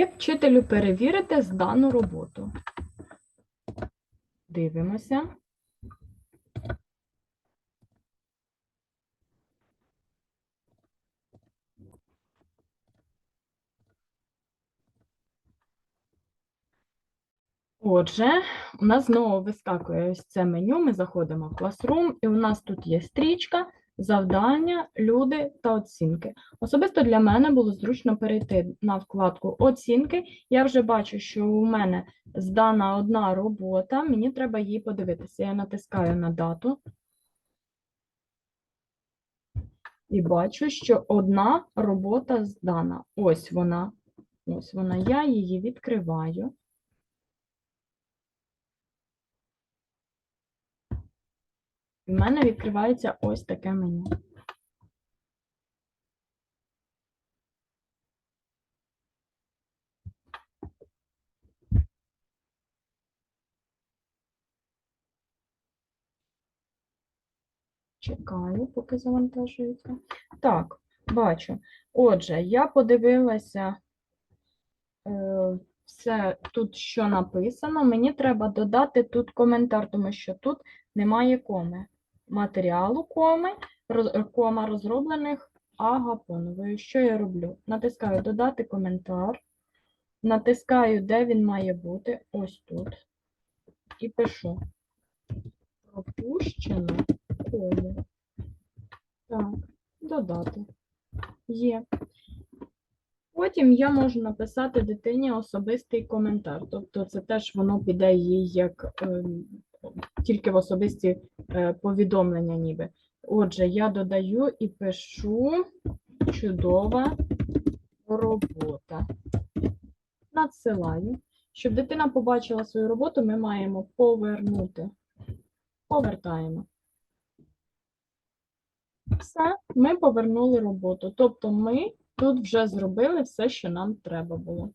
Як вчителю перевірити здану роботу? Дивимося. Отже, у нас знову вискакує ось це меню. Ми заходимо в Classroom, і у нас тут є стрічка, завдання, люди та оцінки. Особисто для мене було зручно перейти на вкладку оцінки. Я вже бачу, що у мене здана одна робота, мені треба її подивитися. Я натискаю на дату. І бачу, що одна робота здана. Ось вона. Ось вона. Я її відкриваю. В мене відкривається ось таке меню. Чекаю, поки завантажується. Так, бачу. Отже, я подивилася е, все тут, що написано. Мені треба додати тут коментар, тому що тут немає коми. Матеріалу коми, роз- кома розроблених агапоновою. Що я роблю? Натискаю додати коментар, натискаю, де він має бути, ось тут. І пишу. Пропущено кому. Так, додати. Є. Потім я можу написати дитині особистий коментар. Тобто це теж воно піде їй як ем, тільки в особисті е, повідомлення ніби. Отже, я додаю і пишу чудова робота. Надсилаю. Щоб дитина побачила свою роботу, ми маємо повернути. Повертаємо. Все, ми повернули роботу. Тобто ми тут вже зробили все, що нам треба було.